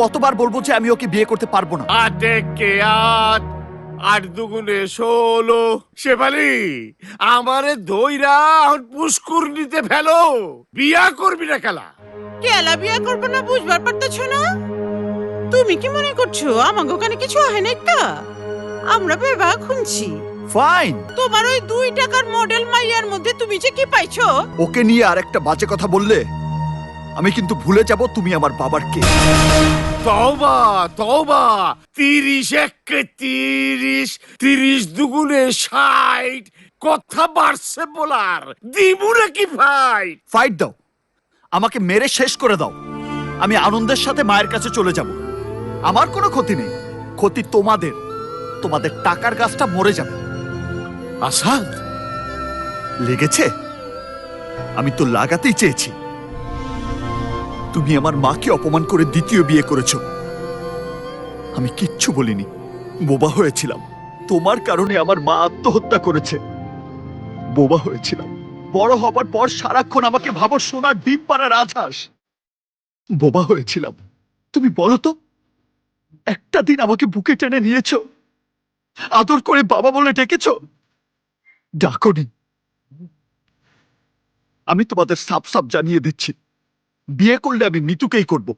কতবার বলব যে আমি ওকে বিয়ে করতে পারব না। আটে কে আট আট দুগুণে ষোলো। শেফালি আমারে দইরা এখন পুষ্কুর নিতে ফেলো। বিয়া করবি না খেলা। কেলা বিয়া করব না বুঝবার পারতেছো না? তুমি কি মনে করছ আমাকে ওখানে কিছু হয় না একটা? আমরা বেবা খুঁজছি ফাইন তোমার ওই দুই টাকার মডেল মাইয়ার মধ্যে তুমি যে কি পাইছো? ওকে নিয়ে আর একটা বাজে কথা বললে? আমি কিন্তু ভুলে যাব তুমি আমার বাবার কে। তওবা তওবা। তিরিশ একে তিরিশ তিরিশ দুগুণে ষাট। কথা বাড়ছে বলার। দিবু নাকি ভাই ফাইট দাও। আমাকে মেরে শেষ করে দাও। আমি আনন্দের সাথে মায়ের কাছে চলে যাব। আমার কোনো ক্ষতি নেই। ক্ষতি তোমাদের। তোমাদের টাকার গাছটা মরে যাবে। আসাদ? লেগেছে? আমি তো লাগাতেই চেয়েছি। তুমি আমার মাকে অপমান করে দ্বিতীয় বিয়ে করেছ। আমি কিচ্ছু বলিনি। বোবা হয়েছিলাম। তোমার কারণে আমার মা আত্মহত্যা করেছে। বোবা হয়েছিলাম। বড় হবার পর সারাক্ষণ আমাকে ভাবো সোনার ডিম পাড়া রাজহাঁস বোবা হয়েছিলাম। তুমি বলো তো, একটা দিন আমাকে বুকে টেনে নিয়েছ। আদর করে বাবা বলে ডেকেছো? ডাকনি। আমি তোমাদের সাপ সাপ জানিয়ে দিচ্ছি। বিয়ে করলে আমি মিতুকেই করব।